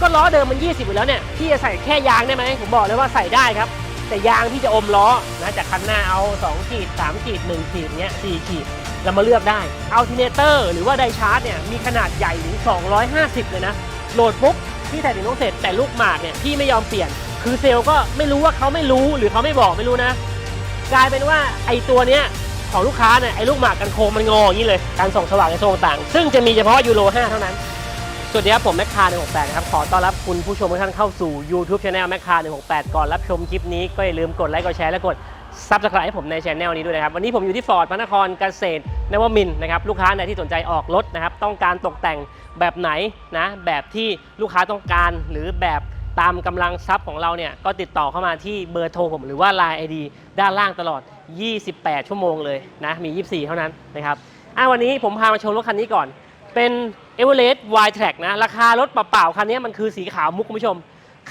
ก็ล้อเดิมมัน 20อยู่แล้วเนี่ยพี่จะใส่แค่ยางได้ไหมผมบอกเลยว่าใส่ได้ครับ แต่ยางพี่จะอมล้อนะจากคันหน้าเอา2ขีด3ขีด1ขีดเนี้ย4ขีดเรามาเลือกได้อัลติเนเตอร์หรือว่าไดชาร์จเนี่ยมีขนาดใหญ่ถึง 250 เลยนะ โหลดปุ๊บพี่ใส่ถึงต้องเสร็จแต่ลูกหมากเนี่ยพี่ไม่ยอมเปลี่ยน คือเซลล์ก็ไม่รู้ว่าเขาไม่รู้หรือเขาไม่บอกไม่รู้นะ กลายเป็นว่าไอตัวเนี้ยของลูกค้าเนี่ยไอลูกหมากกันโคมมันงออย่างนี้เลยการส่องสว่างในโซนต่าง ซึ่งจะมีเฉพาะยูโร5เท่านั้น สวัสดีครับ ผมแมคคา168นะครับ ขอต้อนรับคุณผู้ชมทุกท่านเข้าสู่ YouTube Channel แมคคา168 ก่อนรับชมคลิปนี้ก็อย่าลืมกดไลค์กดแชร์และกด Subscribe ให้ผมในช anel นี้ด้วยนะครับ วันนี้ผมอยู่ที่ฟอร์ดพระนครเกษตรนวมินทร์นะครับลูกค้าไหนที่สนใจออกรถนะครับ ต้องการตกแต่งแบบไหนนะแบบที่ลูกค้าต้องการหรือแบบตามกำลังทรัพย์ของเราเนี่ยก็ติดต่อเข้ามาที่เบอร์โทรผมหรือว่า Line ID ด้านล่างตลอด 28 ชั่วโมงเลยนะมี 24 เท่านั้นนะครับอะวันนี้ผมพามาชมรถคันนี้ก่อน เป็น e v e r e s t Y Track นะ ราคารถเปล่าๆคันนี้มันคือสีขาวมุกคุณผู้ชม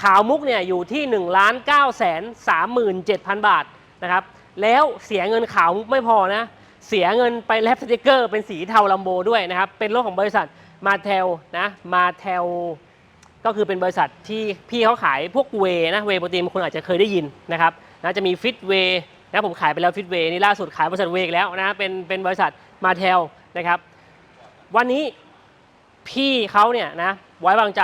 ขาวมุกเนี่ยอยู่ที่1 9 3 7 0 0 0บาทนะครับ แล้วเสียเงินขาวมุกไม่พอนะ เสียเงินไปแลปสติกเกอร์ เป็นสีเทาลัมโบด้วยนะครับ เป็นรถของบริษัทมาเทลนะมาเทลก็คือเป็นบริษัทที่พี่เขาขายพวกเวนะเวโปรตีนคุณอาจจะเคยได้ยินนะครับนะจะมีฟิตเวนะผมขายไปแล้วฟิตเวนี่ล่าสุดขายบริษัทเวกแล้วนะเป็นเป็นบริษัทมาเทลนะครับ วันนี้พี่เขาเนี่ยนะไว้วางใจ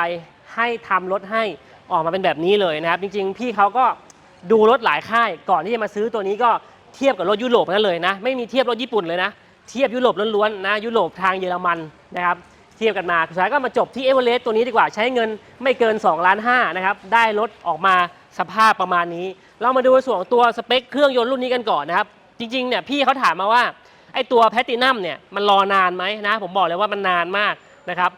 ให้ทำรถให้ออกมาเป็นแบบนี้เลยนะครับ จริง ๆ พี่เขาก็ดูรถหลายค่ายก่อนที่จะมาซื้อตัวนี้ก็เทียบกับรถยุโรปนั่นเลยนะไม่มีเทียบรถญี่ปุ่นเลยนะ เทียบยุโรปล้วนๆนะยุโรปทางเยอรมันนะครับเทียบกันมาสุดท้ายก็มาจบที่เอเวอเรสต์ตัวนี้ดีกว่าใช้เงินไม่เกิน2ล้าน5นะครับได้รถออกมาสภาพประมาณนี้ เรามาดูส่วนตัวสเปคเครื่องยนต์รุ่นนี้กันก่อนนะครับ จริงๆเนี่ยพี่เขาถามมาว่า ไอตัวแพตตินัมเนี่ยมันรอนานไหมนะผมบอกเลยว่ามันนานมากนะครับ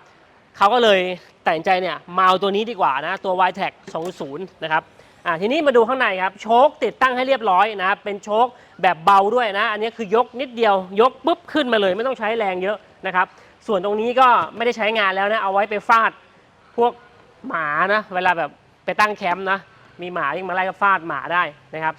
เขาก็เลยตัดสินใจเนี่ยมาเอาตัวนี้ดีกว่านะตัว y t e c 20 นะครับอ่าทีนี้มาดูข้างในครับโชคติดตั้งให้เรียบร้อยนะเป็นโชคแบบเบาด้วยนะ อันนี้คือยกนิดเดียวยกปุ๊บขึ้นมาเลยไม่ต้องใช้แรงเยอะนะครับส่วนตรงนี้ก็ไม่ได้ใช้งานแล้วนะเอาไว้ไปฟาดพวกหมานะเวลาแบบไปตั้งแคมป์นะมีหมาวิ่งมาไล่ก็ฟาดหมาได้นะครับ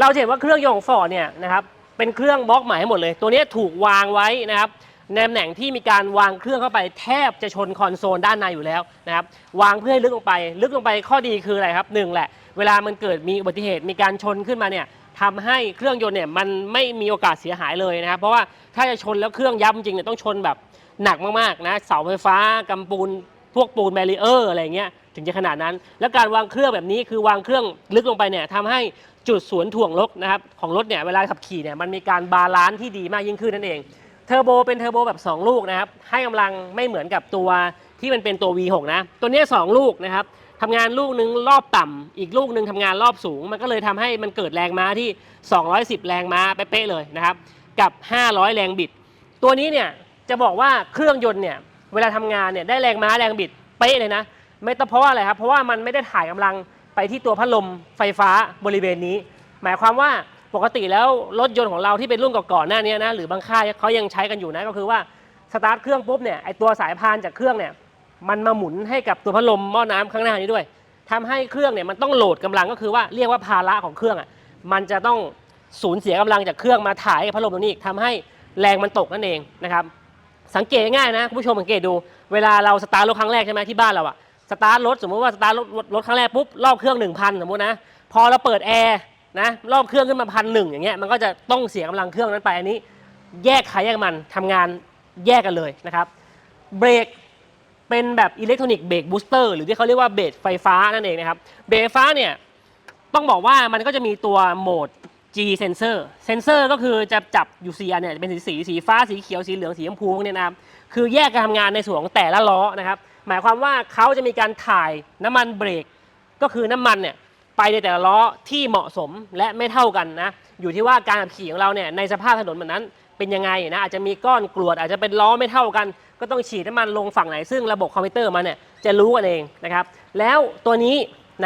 เราเห็นว่าเครื่องยนต์ของฟอร์ดเนี่ยนะครับ เป็นเครื่องบล็อกใหม่ให้หมดเลย ตัวนี้ถูกวางไว้นะครับในตำแหน่งที่มีการวางเครื่องเข้าไปแทบจะชนคอนโซลด้านในอยู่แล้วนะครับวางเพื่อให้ลึกลงไป ลึกลงไปข้อดีคืออะไรครับหนึ่งแหละ เวลามันเกิดมีอุบัติเหตุมีการชนขึ้นมาเนี่ยทำให้เครื่องยนต์เนี่ยมันไม่มีโอกาสเสียหายเลยนะครับเพราะว่าถ้าจะชนแล้วเครื่องยับจริงเนี่ยต้องชนแบบหนักมากๆนะเสาไฟฟ้ากำปูนพวกปูนแบรีเออร์อะไรเงี้ยถึงจะขนาดนั้น แล้วการวางเครื่องแบบนี้คือวางเครื่องลึกลงไปเนี่ยทำให้จุดสวนถ่วงรถนะครับของรถเนี่ยเวลาขับขี่เนี่ยมันมีการบาลานซ์ที่ดีมากยิ่งขึ้นนั่นเอง เทอร์โบเป็นเทอร์โบแบบ 2 ลูกนะครับให้กำลังไม่เหมือนกับตัวที่มันเป็นตัว V6 นะ ตัวนี้2ลูกนะครับทำงานลูกหนึ่งรอบต่ำอีกลูกหนึ่งทำงานรอบสูง มันก็เลยทำให้มันเกิดแรงม้าที่ 210 แรงม้าเป๊ะเลยนะครับกับ 500 แรงบิด ตัวนี้เนี่ยจะบอกว่าเครื่องยนต์เนี่ยเวลาทำงานเนี่ยได้แรงม้าแรงบิดเป๊ะเลยนะไม่ต้องเพราะว่าอะไรครับเพราะว่ามันไม่ได้ถ่ายกำลัง ไปที่ตัวพัดลมไฟฟ้าบริเวณนี้ หมายความว่าปกติแล้วรถยนต์ของเราที่เป็นรุ่นก่อนๆหน้านี้นะหรือบางค่ายเขายังใช้กันอยู่นะก็คือว่าสตาร์ทเครื่องปุ๊บเนี่ยไอตัวสายพานจากเครื่องเนี่ยมันมาหมุนให้กับตัวพัดลมหม้อน้ำข้างหน้านี้ด้วยทำให้เครื่องเนี่ยมันต้องโหลดกำลังก็คือว่าเรียกว่าภาระของเครื่องอะมันจะต้องสูญเสียกำลังจากเครื่องมาถ่ายกับพัดลมตรงนี้อีกทำให้แรงมันตกนั่นเองนะครับสังเกตง่ายนะคุณผู้ชมสังเกตดูเวลาเราสตาร์ทรถครั้งแรกใช่ไหมที่บ้านเราอะ สตาร์ทรถสมมติว่าสตาร์ทรถรถครั้งแรกปุ๊บรอบเครื่อง1,000สมมตินะ พอเราเปิดแอร์นะรอบเครื่องขึ้นมาพันหนึ่งอย่างเงี้ยมันก็จะต้องเสียกำลังเครื่องนั้นไปอันนี้ แยกใครแยกมันทำงานแยกกันเลยนะครับเบรกเป็นแบบอิเล็กทรอนิกส์เบรกบูสเตอร์หรือที่เขาเรียกว่าเบรกไฟฟ้านั่นเองนะครับเบรกไฟฟ้าเนี่ยต้องบอกว่ามันก็จะมีตัวโหมด G sensor sensor ก็คือจะจับอยู่สีอันเนี่ยเป็นสีสีสีฟ้าสีเขียวสีเหลืองสีชมพูพวกเนี้ยนะครับคือแยกการทำงานในส่วนของแต่ละล้อนะครับหมายความว่าเขาจะมีการถ่ายน้ำมันเบรก ก็คือน้ำมันเนี่ยไปในแต่ละล้อที่เหมาะสมและไม่เท่ากันนะ อยู่ที่ว่าการขับขี่ของเราเนี่ยในสภาพถนนแบบนั้นเป็นยังไงนะอาจจะมีก้อนกรวดอาจจะเป็นล้อไม่เท่ากัน ก็ต้องฉีดน้ำมันลงฝั่งไหน ซึ่งระบบคอมพิวเตอร์มันเนี่ยจะรู้กันเองนะครับ แล้วตัวนี้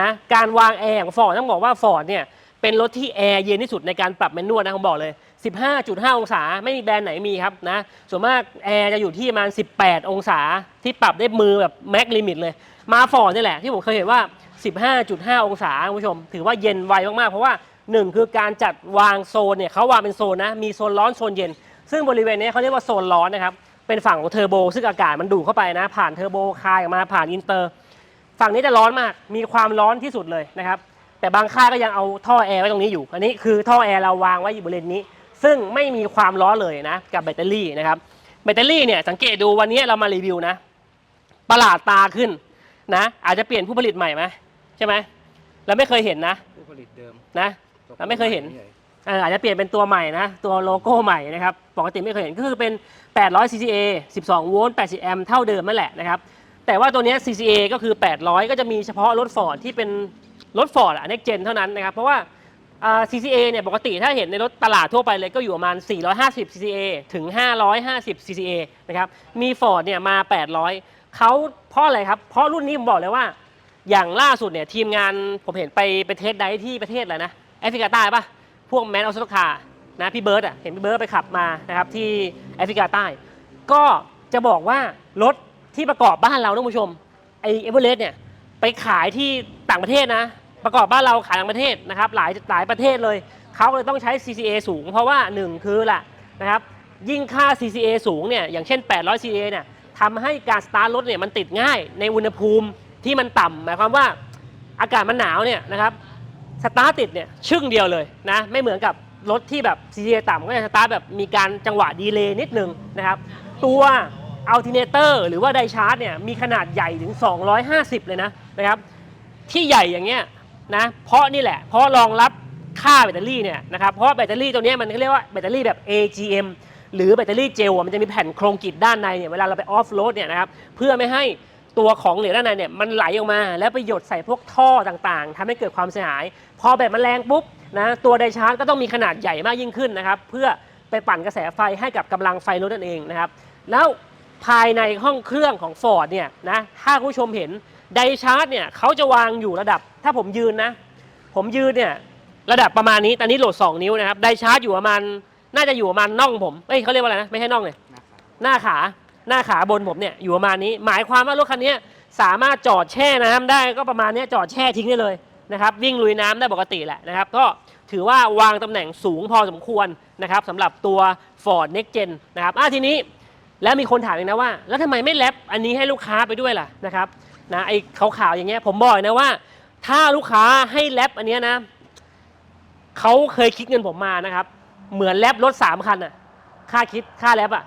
นะการวางแอร์ของฟอร์ดต้องบอกว่าฟอร์ดเนี่ยเป็นรถที่แอร์เย็นที่สุดในการปรับแมนนวลนะผมบอกเลย 15.5 องศาไม่มีแบรนด์ไหนมีครับนะส่วนมากแอร์จะอยู่ที่ประมาณ 18 องศาที่ปรับได้มือแบบแม็กลิมิตเลย มาฟอร์ดนี่แหละ ที่ผมเคยเห็นว่า 15.5 องศาคุณผู้ชม ถือว่าเย็นไวมากๆ เพราะว่า 1 คือการจัดวางโซนเนี่ยเขาวางเป็นโซนนะ มีโซนร้อนโซนเย็น ซึ่งบริเวณนี้เขาเรียกว่าโซนร้อนนะครับ เป็นฝั่งของเทอร์โบ ซึ่งอากาศมันดูดเข้าไปนะ ผ่านเทอร์โบคายออกมาผ่านอินเตอร์ ฝั่งนี้จะร้อนมากมีความร้อนที่สุดเลยนะครับแต่บางค่ายก็ยังเอาท่อแอร์ไว้ตรงนี้อยู่ อันนี้คือท่อแอร์เราวางไว้อยู่บริเวณนี้ ซึ่งไม่มีความร้อนเลยนะกับแบตเตอรี่นะครับแบตเตอรี่เนี่ยสังเกตดูวันนี้เรามารีวิวนะประหลาดตาขึ้นนะ อาจจะเปลี่ยนผู้ผลิตใหม่ไหมใช่ไหมเราไม่เคยเห็นนะผู้ผลิตเดิมนะเราไม่เคยเห็นเอ่ออาจจะเปลี่ยนเป็นตัวใหม่นะ ตัวโลโก้ใหม่นะครับปกติไม่เคยเห็นก็คือเป็น 800 CCA 12 โวลต์ 80 แอมป์เท่าเดิมนั่นแหละนะครับแต่ว่าตัวเนี้ย CCA ก็คือ 800 ก็จะมีเฉพาะรถฟอร์ดที่เป็นรถฟอร์ดอะเน็กเจนเท่านั้นนะครับ เพราะว่า อ่า CCA เนี่ยปกติถ้าเห็นในรถตลาดทั่วไปเลยก็อยู่ประมาณ 450 CCA ถึง 550 CCA นะครับ มีฟอร์ดเนี่ยมา 800 เขาเพราะอะไรครับ เพราะรุ่นนี้ผมบอกเลยว่า อย่างล่าสุดเนี่ยทีมงานผมเห็นไปไปเทสไดที่ประเทศอะไรนะแอฟริกาใต้ปะพวกแมนออสโตคานะพี่เบิร์ดอะเห็นพี่เบิร์ดไปขับมานะครับที่แอฟริกาใต้ ก็จะบอกว่ารถที่ประกอบบ้านเราท่านผู้ชมไอเอเวอเรสต์เนี่ยไปขายที่ต่างประเทศนะ ประกอบบ้านเราขายต่างประเทศนะครับหลายหลายประเทศเลยเขาเลยต้องใช้ CCA สูง เพราะว่า 1 คือละนะครับยิ่งค่า CCA สูงเนี่ยอย่างเช่น 800 CCA เนี่ยทำให้การสตาร์ทรถเนี่ยมันติดง่ายในอุณหภูมิที่มันต่ำหมายความว่าอากาศมันหนาวเนี่ยนะครับสตาร์ทติดเนี่ยชึ่งเดียวเลยนะไม่เหมือนกับรถที่แบบ CCA ต่ำก็จะสตาร์ทแบบมีการจังหวะดีเลย์นิดนึงนะครับตัวอัลติเนเตอร์หรือว่าไดชาร์จเนี่ยมีขนาดใหญ่ถึง 250 เลยนะนะครับที่ใหญ่อย่างเงี้ย นะเพราะนี่แหละ เพราะรองรับค่าแบตเตอรี่เนี่ยนะครับเพราะแบตเตอรี่ตัวนี้มันเรียกว่าแบตเตอรี่แบบ AGM หรือแบตเตอรี่เจลมันจะมีแผ่นโครงกริดด้านในเนี่ยเวลาเราไปออฟโรดเนี่ยนะครับเพื่อไม่ให้ตัวของเหลวด้านในเนี่ยมันไหลออกมา แล้วไปหยดใส่พวกท่อต่างๆทำให้เกิดความเสียหาย พอแบตมันแรงปุ๊บนะตัวไดชาร์จก็ต้องมีขนาดใหญ่มากยิ่งขึ้นนะครับเพื่อไปปั่นกระแสไฟให้กับกำลังไฟรถนั่นเองนะครับแล้วภายในห้องเครื่องของ Ford เนี่ยนะถ้าคุณผู้ชมเห็น ไดชาร์จเนี่ยเขาจะวางอยู่ระดับ ถ้าผมยืนนะ ผมยืนเนี่ยระดับประมาณนี้ ตอนนี้โหลด 2 นิ้วนะครับ ไดชาร์จอยู่ประมาณ น่าจะอยู่ประมาณน่องผมเอ้ยเขาเรียกว่าอะไรนะ ไม่ใช่น่องเลยหน้าขา หน้าขาบนผมเนี่ยอยู่ประมาณนี้ หมายความว่ารถคันนี้สามารถจอดแช่น้ำได้ก็ประมาณนี้จอดแช่ทิ้งได้เลยนะครับ วิ่งลุยน้ำได้ปกติแหละนะครับ ก็ถือว่าวางตำแหน่งสูงพอสมควรนะครับสำหรับตัว Ford Next Gen นะครับอะทีนี้แล้วมีคนถามอีกนะว่า แล้วทำไมไม่แรปอันนี้ให้ลูกค้าไปด้วยล่ะนะครับ นะไอ้ขาวๆอย่างเงี้ยผมบอกเลยนะว่า ถ้าลูกค้าให้แรปอันเนี้ยนะเขาเคยคิดเงินผมมานะครับ เหมือนแรปรถสามคันอะค่าคิดค่าแรปอะ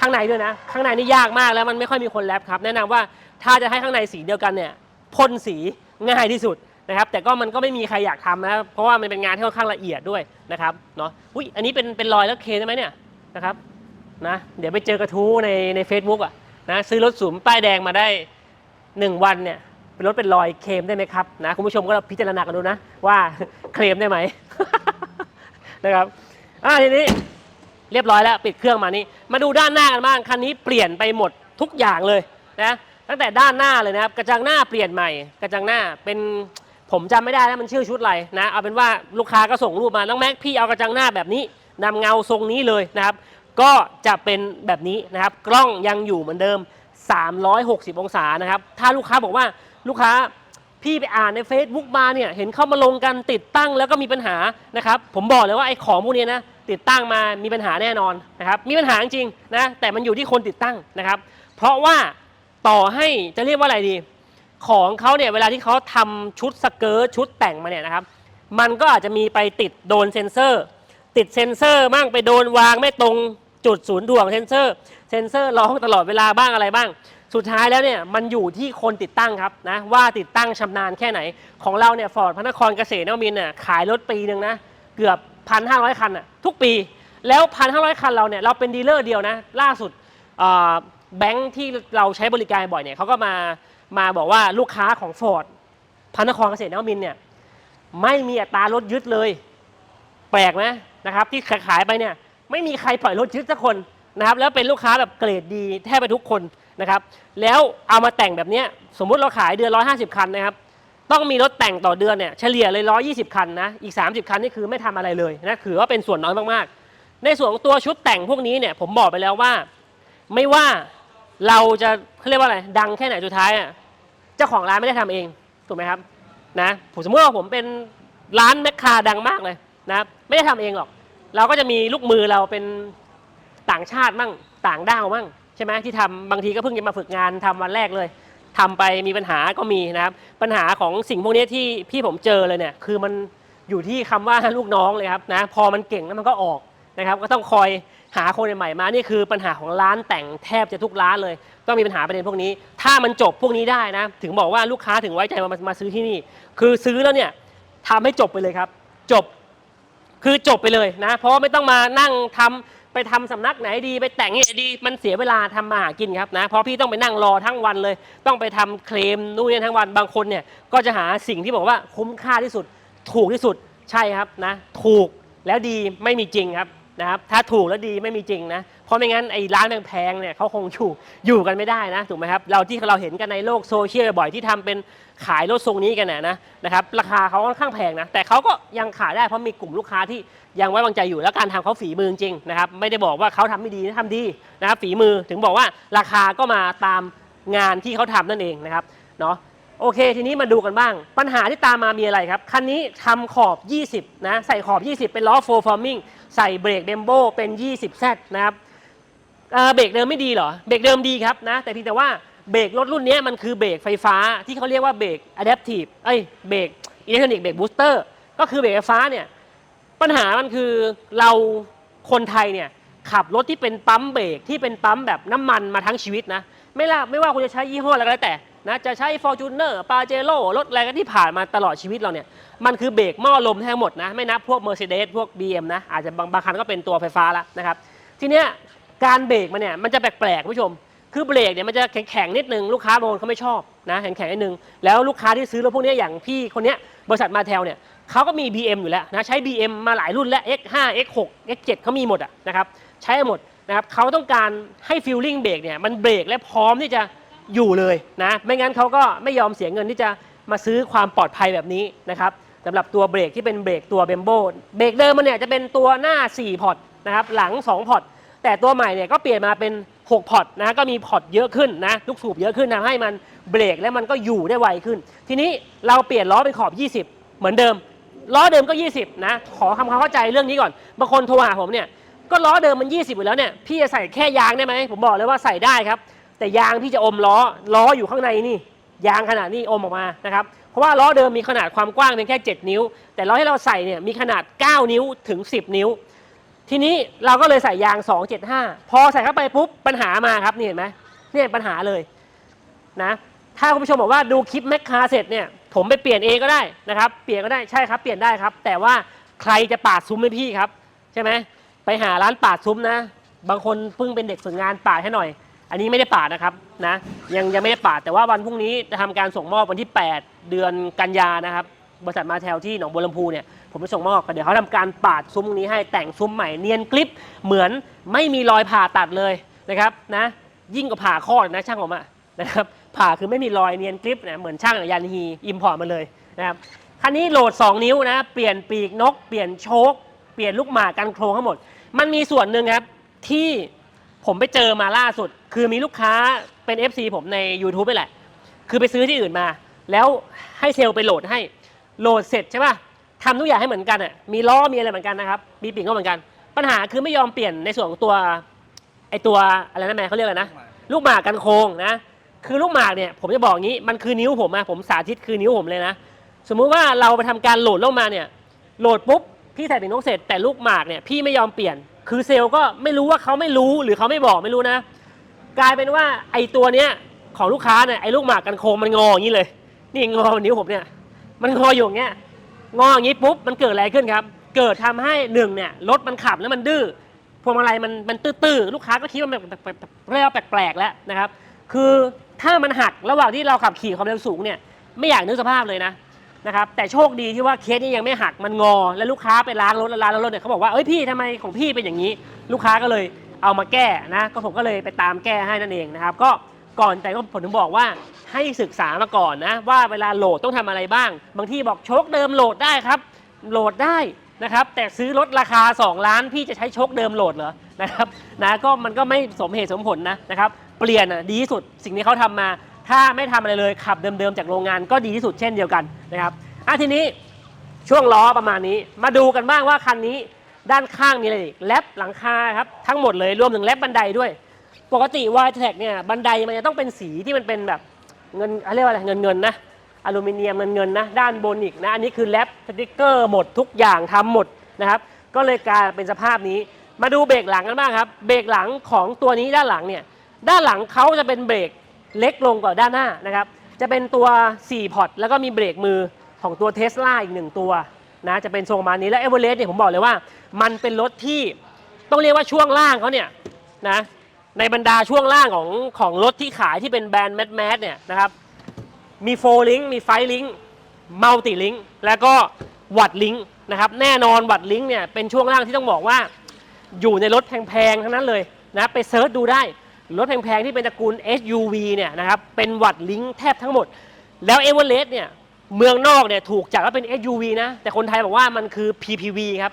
ข้างในด้วยนะ ข้างในนี่ยากมากแล้วมันไม่ค่อยมีคนแรปครับ แนะนำว่าถ้าจะให้ข้างในสีเดียวกันเนี่ยพ่นสีง่ายที่สุดนะครับแต่ก็มันก็ไม่มีใครอยากทำนะเพราะว่ามันเป็นงานที่ค่อนข้างละเอียดด้วยนะครับเนาะอุ้ยอันนี้เป็นเป็นรอยแล้วเคได้ไหมเนี่ยนะครับนะเดี๋ยวไปเจอกระทู้ในใน Facebook อะนะซื้อรถสูมป้ายแดงมาได้ 1วันเนี่ยเป็นรถเป็นรอยเคลมได้ไหมครับนะคุณผู้ชมก็พิจารณากันดูนะว่าเคลมได้ไหมนะครับอ่าทีนี้เรียบร้อยแล้วปิดเครื่องมานี่มาดูด้านหน้ากันบ้างคันนี้เปลี่ยนไปหมดทุกอย่างเลยนะตั้งแต่ด้านหน้าเลยนะครับกระจังหน้าเปลี่ยนใหม่ กระจังหน้าเป็นผมจำไม่ได้แล้วมันชื่อชุดอะไรนะเอาเป็นว่าลูกค้าก็ส่งรูปมาน้องแม็กพี่เอากระจังหน้าแบบนี้นำเงาทรงนี้เลยนะครับ ก็จะเป็นแบบนี้นะครับ กล้องยังอยู่เหมือนเดิม 360 องศานะครับ ถ้าลูกค้าบอกว่าลูกค้าพี่ไปอ่านใน Facebook มาเนี่ยเห็นเข้ามาลงกันติดตั้งแล้วก็มีปัญหานะครับผมบอกเลยว่าไอ้ของพวกนี้นะติดตั้งมามีปัญหาแน่นอนนะครับมีปัญหาจริงนะแต่มันอยู่ที่คนติดตั้งนะครับ เพราะว่าต่อให้จะเรียกว่าอะไรดี ของเขาเนี่ยเวลาที่เขาทำชุดสเกิร์ตชุดแต่งมาเนี่ยนะครับ มันก็อาจจะมีไปติดโดนเซ็นเซอร์ ติดเซ็นเซอร์บ้างไปโดนวางไม่ตรง จุดศูนย์ถ่วงเซนเซอร์ เซนเซอร์ร้องตลอดเวลาบ้างอะไรบ้าง สุดท้ายแล้วเนี่ยมันอยู่ที่คนติดตั้งครับนะว่าติดตั้งชำนาญแค่ไหน ของเราเนี่ยฟอร์ดพระนครเกษตรนวมินทร์น่ะขายรถปีหนึ่งนะเกือบพันห้าร้อยคันอะทุกปีแล้วพันห้าร้อยคันเราเนี่ยเราเป็นดีลเลอร์เดียวนะล่าสุดแบงค์ที่เราใช้บริการบ่อยเนี่ยเขาก็มามาบอกว่าลูกค้าของฟอร์ดพระนครเกษตรนวมินเนี่ยไม่มีอัตรารถยึดเลย แปลกไหมนะครับที่ขายไปเนี่ย ไม่มีใครปล่อยรถยึดสักคนนะครับแล้วเป็นลูกค้าแบบเกรดดีแทบไปทุกคนนะครับแล้วเอามาแต่งแบบนี้สมมุติเราขายเดือน 150 คันนะครับต้องมีรถแต่งต่อเดือนเนี่ยเฉลี่ยเลย 120 คันนะอีก 30 คันนี่คือไม่ทำอะไรเลยนะถือว่าเป็นส่วนน้อยมากๆ ในส่วนของตัวชุดแต่งพวกนี้เนี่ยผมบอกไปแล้วว่า ไม่ว่าเราจะเขาเรียกว่าอะไรดังแค่ไหนสุดท้ายอะเจ้าของร้านไม่ได้ทำเองถูกไหมครับนะผมสมมติว่าผมเป็นร้านแมคคาดังมากเลยนะไม่ได้ทำเองหรอก เราก็จะมีลูกมือเราเป็นต่างชาติมั่งต่างด้าวมั่งใช่ไหมที่ทำบางทีก็เพิ่งจะมาฝึกงานทำวันแรกเลยทำไปมีปัญหาก็มีนะครับ ปัญหาของสิ่งพวกนี้ที่พี่ผมเจอเลยเนี่ยคือมันอยู่ที่คำว่าลูกน้องเลยครับนะพอมันเก่งแล้วมันก็ออกนะครับก็ต้องคอยหาคนใหม่มา นี่คือปัญหาของร้านแต่งแทบจะทุกร้านเลย ต้องมีปัญหาประเด็นพวกนี้ ถ้ามันจบพวกนี้ได้นะ ถึงบอกว่าลูกค้าถึงไว้ใจมามามาซื้อที่นี่ คือซื้อแล้วเนี่ยทำให้จบไปเลยครับ จบ คือจบไปเลยนะ เพราะว่าไม่ต้องมานั่งทำไปทำสำนักไหนดี ไปแต่งยังไงดีมันเสียเวลาทำมาหากินครับนะเพราะพี่ต้องไปนั่งรอทั้งวันเลย ต้องไปทำเคลมนู่นนี่ทั้งวันบางคนเนี่ยก็จะหาสิ่งที่บอกว่าคุ้มค่าที่สุด ถูกที่สุดใช่ครับนะ ถูกแล้วดีไม่มีจริงครับ นะครับถ้าถูกแล้วดีไม่มีจริงนะ เพราะไม่งั้นไอ้ร้านแพงๆเนี่ยเขาคงอยู่อยู่กันไม่ได้นะถูกไหมครับเราที่เราเห็นกันในโลกโซเชียลบ่อยที่ทำเป็นขายรถทรงนี้กันนะนะนะครับราคาเขาค่อนข้างแพงนะแต่เขาก็ยังขายได้เพราะมีกลุ่มลูกค้าที่ยังไว้วางใจอยู่แล้วการทำเขาฝีมือจริงนะครับไม่ได้บอกว่าเขาทำไม่ดีนะทำดีนะครับฝีมือถึงบอกว่าราคาก็มาตามงานที่เขาทำนั่นเองนะครับเนาะโอเค ทีนี้มาดูกันบ้าง ปัญหาที่ตามมามีอะไรครับ คันนี้ทำขอบ 20 นะ ใส่ขอบ 20 เป็นล้อโฟร์ฟอร์มิง ใส่เบรกเบมโบเป็น 20Z นะครับเเบรกเดิมไม่ดีเหรอ เบรกเดิมดีครับนะ แต่เพียงแต่ว่าเบรกรถรุ่นนี้มันคือเบรกไฟฟ้าที่เขาเรียกว่าเบรกอะแดปทีฟเอ้ยเบรกอิเล็กทรอนิกส์เบรกบูสเตอร์ก็คือเบรกไฟฟ้าเนี่ยปัญหามันคือเราคนไทยเนี่ยขับรถที่เป็นปั๊มเบรกที่เป็นปั๊มแบบน้ำมันมาทั้งชีวิตนะ ไม่ล่ะไม่ว่าคุณจะใช้ยี่ห้ออะไรก็แล้วแต่ นะจะใช้ f o r t u n e r ปาเจโร่รถอะไรก็ที่ผ่านมาตลอดชีวิตเราเนี่ย มันคือเบรกหม้อลมทั้งหมดนะ ไม่นับพวก Mercedes พวก BM นะ อาจจะบางบางคันก็เป็นตัวไฟฟ้าแล้วนะครับ ทีเนี้ยการเบรกมันเนี่ย มันจะแปลกๆคุณผู้ชม คือเบรกเนี่ยมันจะแข็งๆนิดนึง ลูกค้าบางคนเขาไม่ชอบนะแข็งๆนิดนึง แล้วลูกค้าที่ซื้อรถพวกนี้อย่างพี่คนเนี้ยบริษัทมาเทลเนี่ยเขาก็มี BM อยู่แล้วนะใช้ BM มาหลายรุ่นแล้ว X5 X6 X7 เขามีหมดอะนะครับใช้หมดนะครับเขาต้องการให้ฟิลลิ่งเบรกเนี่ยมันเบรกและพร้อมที่จะ อยู่เลยนะไม่งั้นเขาก็ไม่ยอมเสียเงินที่จะมาซื้อความปลอดภัยแบบนี้นะครับสำหรับตัวเบรกที่เป็นเบรกตัวเบมโบเบรกเดิมมันเนี่ยจะเป็นตัวหน้า 4 พอร์ตนะครับหลัง 2 พอร์ตแต่ตัวใหม่เนี่ยก็เปลี่ยนมาเป็น 6 พอร์ตนะก็มีพอร์ตเยอะขึ้นนะลูกสูบเยอะขึ้นทำให้มันเบรกและมันก็อยู่ได้ไวขึ้น ทีนี้เราเปลี่ยนล้อเป็นขอบ 20 เหมือนเดิมล้อเดิมก็ 20 นะ ขอทำความเข้าใจเรื่องนี้ก่อน บางคนโทรหาผมเนี่ย ก็ล้อเดิมมัน 20 อยู่แล้วเนี่ย พี่จะใส่แค่ยางได้ไหม ผมบอกเลยว่าใส่ได้ครับ แต่ยางพี่จะอมล้อล้ออยู่ข้างในนี่ยางขนาดนี้อมออกมานะครับเพราะว่าล้อเดิมมีขนาดความกว้างเพียงแค่ 7 นิ้ว แต่ล้อที่เราใส่เนี่ยมีขนาด 9 นิ้วถึง 10 นิ้ว ทีนี้เราก็เลยใส่ยาง 275 พอใส่เข้าไปปุ๊บปัญหามาครับนี่เห็นไหมเนี่ยปัญหาเลยนะถ้าคุณผู้ชมบอกว่าดูคลิปแมคคาเสร็จเนี่ยผมไปเปลี่ยนเองก็ได้นะครับเปลี่ยนก็ได้ใช่ครับเปลี่ยนได้ครับ แต่ว่าใครจะปาดซุ้มให้พี่ครับ ใช่ไหมไปหาร้านปาดซุ้มนะ บางคนเพิ่งเป็นเด็กฝึกงานปาดให้หน่อย อันนี้ไม่ได้ปาดนะครับนะยังยังไม่ได้ปาดแต่ว่าวันพรุ่งนี้จะทำการส่งมอบวันที่ 8 เดือนกันยานะครับบริษัทมาแทลที่หนองบัวลำพูเนี่ยผมไปส่งมอบเดี๋ยวเขาทำการปาดซุ้มนี้ให้แต่งซุ้มใหม่เนียนกริปเหมือนไม่มีรอยผ่าตัดเลยนะครับนะยิ่งกว่าผ่าคลอนะช่างผมอะนะครับผ่าคือไม่มีรอยเนียนกริปนะเหมือนช่างยันฮีอิมพอร์ตมาเลยนะครับคันนี้โหลด 2 นิ้วนะเปลี่ยนปีกนก เปลี่ยนโชคเปลี่ยนลูกหมากกันโครงทั้งหมด มันมีส่วนหนึ่งครับที่ผมไปเจอมาล่าสุด คือมีลูกค้าเป็น FC ผมใน YouTube ไปแหละ คือไปซื้อที่อื่นมา แล้วให้เซลล์ไปโหลดให้ โหลดเสร็จใช่ป่ะทำทุกอย่างให้เหมือนกันอะ มีล้อ มีอะไรเหมือนกันนะครับ มีปีกก็เหมือนกัน ปัญหาคือไม่ยอมเปลี่ยนในส่วนของตัวไอตัวอะไรนะแม่เขาเรียกอะไรนะ ลูกหมากกันโค้งนะ คือลูกหมากเนี่ยผมจะบอกงี้ มันคือนิ้วผมอะผมสาธิตคือนิ้วผมเลยนะ สมมุติว่าเราไปทำการโหลดลงมาเนี่ย โหลดปุ๊บ พี่ใส่ปีกนกเสร็จแต่ลูกหมากเนี่ยพี่ไม่ยอมเปลี่ยน คือเซลล์ก็ไม่รู้ว่าเขาไม่รู้หรือเขาไม่บอกไม่รู้นะ กลายเป็นว่าไอตัวเนี้ยของลูกค้าเนี่ยไอลูกหมากกันโคงมันงออย่างนี้เลย นี่งอนิ้วผมเนี่ย มันงออยู่อย่างเงี้ยงออย่างนี้ปุ๊บมันเกิดอะไรขึ้นครับ เกิดทำให้หนึ่งเนี่ยรถมันขับแล้วมันดื้อพวงมาลัยมันมันตื้อๆลูกค้าก็คิดว่ามันเรียกว่าแปลกๆแล้วนะครับ คือถ้ามันหักระหว่างที่เราขับขี่ความเร็วสูงเนี่ยไม่อยากนึกสภาพเลยนะนะครับแต่โชคดีที่ว่าเคสนี้ยังไม่หักมันงอ แล้วลูกค้าไปล้างรถแล้วล้างรถเนี่ยเขาบอกว่าเอ้ยพี่ทำไมของพี่เป็นอย่างนี้ ลูกค้าก็เลย เอามาแก้นะก็ผมก็เลยไปตามแก้ให้นั่นเองนะครับ ก็ก่อนแต่ก็ผมถึงบอกว่าให้ศึกษามาก่อนนะ ว่าเวลาโหลดต้องทำอะไรบ้าง บางที่บอกโชคเดิมโหลดได้ครับ โหลดได้นะครับ แต่ซื้อรถราคา 2 ล้านพี่จะใช้โชคเดิมโหลดเหรอนะครับนะก็มันก็ไม่สมเหตุสมผลนะนะครับ เปลี่ยนอะดีที่สุดสิ่งที่เขาทำมา ถ้าไม่ทำอะไรเลยขับเดิมๆจากโรงงานก็ดีที่สุดเช่นเดียวกันนะครับอะทีนี้ช่วงล้อประมาณนี้มาดูกันบ้างว่าคันนี้ ด้านข้างมีอะไรอีกแลบหลังคาครับทั้งหมดเลยรวมถึงแลบบันไดด้วย ปกติวายแท็กเนี่ยบันไดมันจะต้องเป็นสีที่มันเป็นแบบเงินเรียกว่าอะไรเงินเงินนะอลูมิเนียมเงินเงินนะด้านบนอีกนะอันนี้คือแรปสติกเกอร์หมดทุกอย่างทำหมดนะครับ ก็เลยกลายเป็นสภาพนี้ มาดูเบรกหลังกันบ้างครับ เบรกหลังของตัวนี้ด้านหลังเนี่ยด้านหลังเขาจะเป็นเบรกเล็กลงกว่าด้านหน้านะครับจะเป็นตัว4พอร์ตแล้วก็มีเบรกมือของตัวเทสลาอีกหนึ่งตัว นะจะเป็นทรงประมาณนี้และเอเวอเรสต์เนี่ยผมบอกเลยว่า มันเป็นรถที่ต้องเรียกว่าช่วงล่างเขาเนี่ยนะในบรรดาช่วงล่างของของรถที่ขายที่เป็นแบรนด์แมสแมสเนี่ยนะครับมีโฟลิงมีไฟลิงมัลติลิงแล้วก็วัดลิงนะครับแน่นอนวัดลิงเนี่ยเป็นช่วงล่างที่ต้องบอกว่าอยู่ในรถแพงๆทั้งนั้นเลยนะไปเซิร์ชดูได้รถแพงๆที่เป็นตระกูล SUV เนี่ยนะครับเป็นวัดลิงแทบทั้งหมด แล้วเอเวอเรสต์เนี่ย เมืองนอกเนี่ยถูกจัดว่าเป็น SUV นะ แต่คนไทยบอกว่ามันคือ PPV ครับ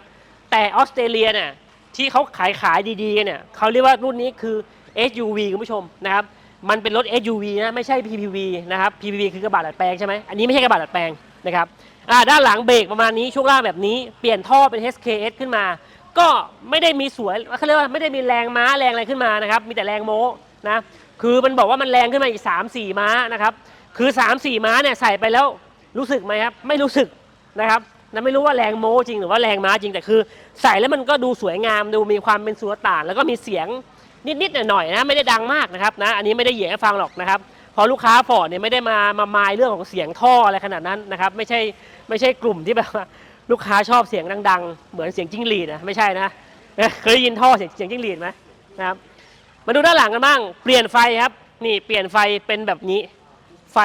แต่ออสเตรเลียเนี่ยที่เขาขายขายดีๆเนี่ยเขาเรียกว่ารุ่นนี้คือ SUV คุณผู้ชมนะครับมันเป็นรถ SUV นะไม่ใช่ PPV นะครับ PPV คือกระบะดัดแปลงใช่ไหมอันนี้ไม่ใช่กระบะดัดแปลงนะครับอ่าด้านหลังเบรกประมาณนี้ช่วงล่างแบบนี้เปลี่ยนท่อเป็น HKS ขึ้นมา ก็ไม่ได้มีสวยเขาเรียกว่าไม่ได้มีแรงม้าแรงอะไรขึ้นมานะครับมีแต่แรงโม้นะคือมันบอกว่ามันแรงขึ้นมาอีก 3 4 ม้านะครับคือ 3 4 ม้าเนี่ยใส่ไปแล้ว รู้สึกไหมครับไม่รู้สึกนะครับนะไม่รู้ว่าแรงโม้จริงหรือว่าแรงม้าจริงแต่คือ ใส่แล้วมันก็ดูสวยงามดูมีความเป็นสุรต่าน แล้วก็มีเสียงนิดๆหน่อยๆนะไม่ได้ดังมากนะครับนะอันนี้ไม่ได้เหยียให้ฟังหรอกนะครับเพอลูกค้าฟอร์ดเนี่ยไม่ได้มามามายเรื่องของเสียงท่ออะไรขนาดนั้นนะครับไม่ใช่ไม่ใช่กลุ่มที่แบบว่าลูกค้าชอบเสียงดัง ๆ เหมือนเสียงจิ้งหรีดนะไม่ใช่นะเคยได้ยินท่อเสียงเสียงจิ้งหรีดไหมนะครับมาดูด้านหลังกันบ้างเปลี่ยนไฟครับนี่เปลี่ยนไฟเป็นแบบนี้ ไฟ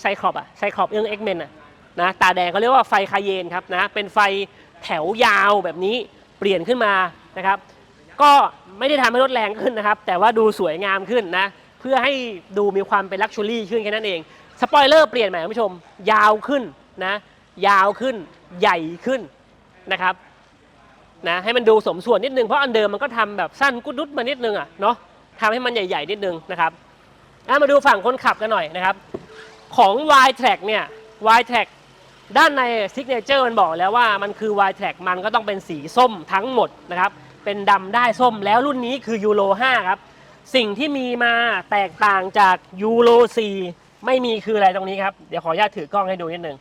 ไซครอปอะไซครอปเอื้องเอ็กเมนอะนะตาแดงเขาเรียกว่าไฟคาเยนครับนะเป็นไฟแถวยาวแบบนี้เปลี่ยนขึ้นมานะครับ ก็ไม่ได้ทำให้รถแรงขึ้นนะครับ แต่ว่าดูสวยงามขึ้นนะ เพื่อให้ดูมีความเป็นลักชัวรี่ขึ้นแค่นั้นเอง สปอยเลอร์เปลี่ยนใหม่คุณผู้ชม ยาวขึ้นนะ ยาวขึ้นใหญ่ขึ้นนะครับนะให้มันดูสมส่วนนิดนึงเพราะอันเดิมมันก็ทำแบบสั้นกุดดุดมานิดนึงอะเนาะทำให้มันใหญ่ๆนิดนึงนะครับมาดูฝั่งคนขับกันหน่อยนะครับ ของ y t r a c k เนี่ย y t r a c k ด้านใน Signature มันบอกแล้วว่ามันคือ y t r a c k มันก็ต้องเป็นสีส้มทั้งหมดนะครับ เป็นดำได้ส้มแล้วรุ่นนี้คือยูโร5ครับ สิ่งที่มีมาแตกต่างจากยูโร4ไม่มีคืออะไรตรงนี้ครับ เดี๋ยวขออนุญาตถือกล้องให้ดูนิดนึง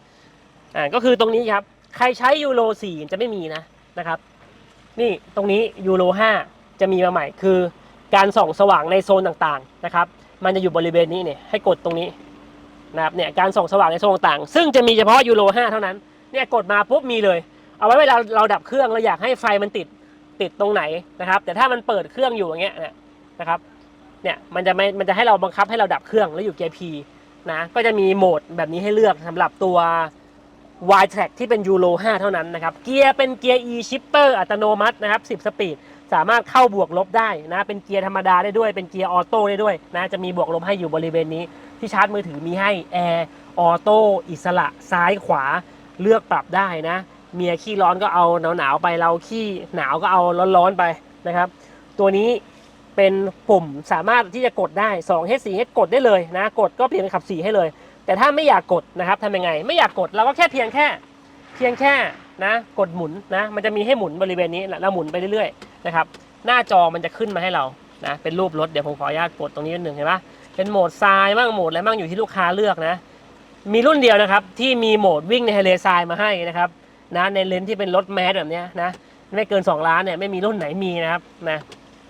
อ่าก็คือตรงนี้ครับ ใครใช้ยูโร4จะไม่มีนะนะครับ นี่ตรงนี้ยูโร5จะมีมาใหม่คือการส่องสว่างในโซนต่างๆนะครับ มันจะอยู่บริเวณนี้เนี่ยให้กดตรงนี้ นะครับเนี่ยการส่องสว่างในโซนต่างๆซึ่งจะมีเฉพาะยูโร5เท่านั้นเนี่ยกดมาปุ๊บมีเลย เอาไว้เวลาเราดับเครื่องเราอยากให้ไฟมันติดติดตรงไหนนะครับ แต่ถ้ามันเปิดเครื่องอยู่อย่างเงี้ยนะครับเนี่ยมันจะไม่มันจะให้เราบังคับให้เราดับเครื่องแล้วอยู่เกียร์ P นะก็จะมีโหมดแบบนี้ให้เลือกสำหรับตัว y t r a c k ที่เป็นยูโร5เท่านั้นนะครับ เกียร์เป็นเกียร์ e shifter อัตโนมัตินะครับ 10 สปีด สามารถเข้าบวกลบได้นะ เป็นเกียร์ธรรมดาได้ด้วย เป็นเกียร์ออโต้ได้ด้วยนะ จะมีบวกลบให้อยู่บริเวณนี้ ที่ชาร์จมือถือมีให้แอร์ออโต้อิสระซ้ายขวาเลือกปรับได้นะ เมียขี้ร้อนก็เอาหนาวๆไปเราขี้หนาวก็เอาร้อนๆไปนะครับ ตัวนี้เป็นปุ่มสามารถที่จะกดได้2 H 4 H กดได้เลยนะ กดก็เปลี่ยนเป็นขับ4ให้เลย แต่ถ้าไม่อยากกดนะครับทำยังไง ไม่อยากกดเราก็แค่เพียงแค่ เพียงแค่นะกดหมุนนะ มันจะมีให้หมุนบริเวณนี้แล้วเราหมุนไปเรื่อยๆนะครับ หน้าจอมันจะขึ้นมาให้เรานะเป็นรูปรถเดี๋ยวผมขออนุญาตกดตรงนี้นิดหนึ่งเห็นปะ เป็นโหมดทรายบ้างโหมดอะไรบ้างอยู่ที่ลูกค้าเลือกนะ มีรุ่นเดียวนะครับที่มีโหมดวิ่งในทะเลทรายมาให้นะครับนะในเลนที่เป็นรถแมสแบบนี้นะไม่เกิน 2 ล้านเนี่ยไม่มีรุ่นไหนมีนะครับนะ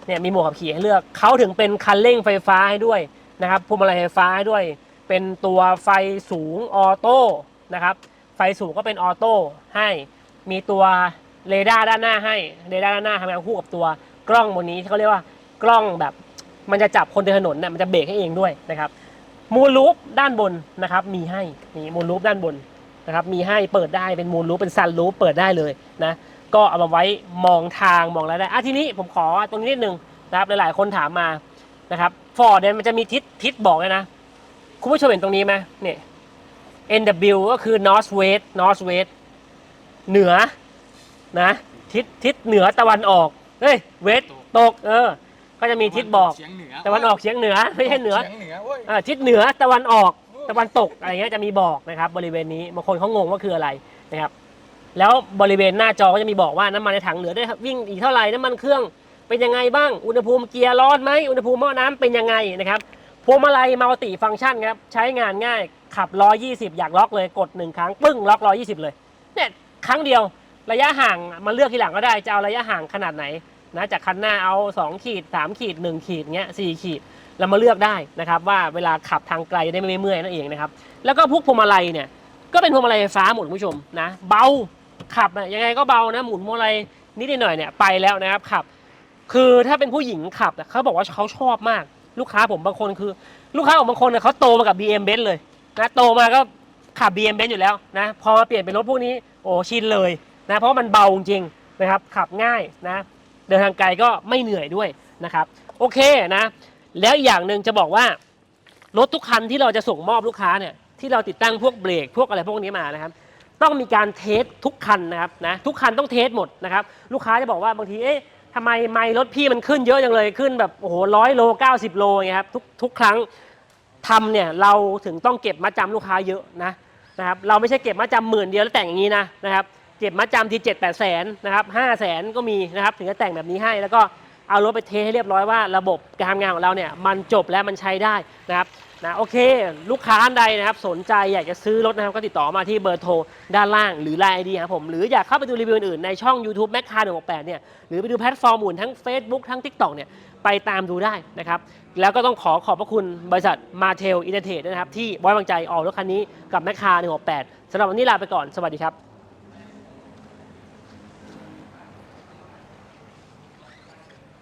เนี่ยมีโหมดขับขี่ให้เลือกเขาถึงเป็นคันเร่งไฟฟ้าให้ด้วยนะครับพวงมาลัยไฟฟ้าให้ด้วย เป็นตัวไฟสูงออโต้นะครับไฟสูงก็เป็นออโต้ให้ มีตัวเรดาร์ด้านหน้าให้เรดาร์ด้านหน้าทำงานคู่กับตัวกล้องบนนี้ที่เขาเรียกว่ากล้องแบบ มันจะจับคนเดินถนนเนี่ยมันจะเบรกให้เองด้วยนะครับมูลลูปด้านบนนะครับมีให้นี่มูลลูปด้านบนนะครับมีให้เปิดได้เป็นมูลลูปเป็นซันลูปเปิดได้เลยนะก็เอามาไว้มองทางมองอะไรได้อะทีนี้ผมขอตรงนี้นิดนึงนะครับหลายๆคนถามมานะครับฟอร์ดเนี่ยมันจะมีทิศทิศบอกเลยนะคุณผู้ชมเห็นตรงนี้ไหมเนี่ย NW ก็คือ North West North West เหนือนะทิศทิศเหนือตะวันออกเฮ้ยเวสตกเออ ก็จะมีทิศบอก เฉียงเหนือตะวันออกเฉียงเหนือไม่ใช่เหนือเฉียงเหนือเว้ยอ่าทิศเหนือตะวันออกตะวันตกอะไรเงี้ยจะมีบอกนะครับบริเวณนี้บางคนเขางงว่าคืออะไรนะครับแล้วบริเวณหน้าจอก็จะมีบอกว่าน้ำมันในถังเหลือได้วิ่งอีกเท่าไหร่น้ำมันเครื่องเป็นยังไงบ้างอุณหภูมิเกียร์ร้อนไหมอุณหภูมิหม้อน้ำเป็นยังไงนะครับพวงมาลัยมัลติฟังก์ชันครับใช้งานง่ายขับ 120 อยากล็อกเลยกด1ครั้งปึ้งล็อก 120 เลยเนี่ยครั้งเดียวระยะห่างมาเลือกทีหลังก็ได้จะเอาระยะห่างขนาดไหน นะจากคันหน้าเอา 2 ขีด 3 ขีด 1 ขีดเงี้ย4ขีดเรามาเลือกได้นะครับว่าเวลาขับทางไกลจะได้ไม่เมื่อยนั่นเองนะครับแล้วก็พวกพวงมาลัยเนี่ยก็เป็นพวงมาลัยไฟฟ้าหมดคุณผู้ชมนะเบาขับยังไงก็เบานะหมุนพวงมาลัยนิดหน่อยเนี่ยไปแล้วนะครับขับ คือถ้าเป็นผู้หญิงขับเขาบอกว่าเขาชอบมาก ลูกค้าผมบางคนคือ ลูกค้าของบางคนเนี่ยเขาโตมากับ BM Benz เลยนะโตมาก็ขับ BM Benz อยู่แล้วนะพอมาเปลี่ยนเป็นรถพวกนี้โอ้ชินเลยนะเพราะมันเบาจริงนะครับขับง่ายนะ เดินทางไกลก็ไม่เหนื่อยด้วยนะครับโอเคนะแล้วอย่างหนึ่งจะบอกว่ารถทุกคันที่เราจะส่งมอบลูกค้าเนี่ยที่เราติดตั้งพวกเบรกพวกอะไรพวกนี้มานะครับ ต้องมีการเทสทุกคันนะครับนะทุกคันต้องเทสหมดนะครับลูกค้าจะบอกว่าบางทีเอ๊ะทำไมไมล์รถพี่มันขึ้นเยอะจังเลยขึ้นแบบโอ้โหร้อยโล90 โลอย่างเงี้ยครับทุกทุกครั้งทำเนี่ยเราถึงต้องเก็บมาจำลูกค้าเยอะนะนะครับเราไม่ใช่เก็บมาจำหมื่นเดียวแล้วแต่งอย่างนี้นะนะครับ เก็บมาจำทีเจ็ดแปดแสนนะครับห้าแสนก็มีนะครับถึงจะแต่งแบบนี้ให้ แล้วก็เอารถไปเทให้เรียบร้อยว่าระบบการทำงานของเราเนี่ยมันจบแล้วมันใช้ได้นะครับนะโอเค ลูกค้าท่านใดนะครับ สนใจอยากจะซื้อรถนะครับ ก็ติดต่อมาที่เบอร์โทรด้านล่างหรือไลน์ไอดีครับผม หรืออยากเข้าไปดูรีวิวอื่น ในช่อง YouTube m a c c a r 168เนี่ย หรือไปดูแพลตฟอร์มอื่นทั้ง Facebook ทั้ง TikTok เนี่ย ไปตามดูได้นะครับ แล้วก็ต้องขอขอบพระคุณบริษัทมาเทลอินเตอร์เทนะครับ ที่ไว้วางใจออกรถคันนี้กับ m a c c a r 168สำหรับวันนี้ลาไปก่อนสวัสดีครับ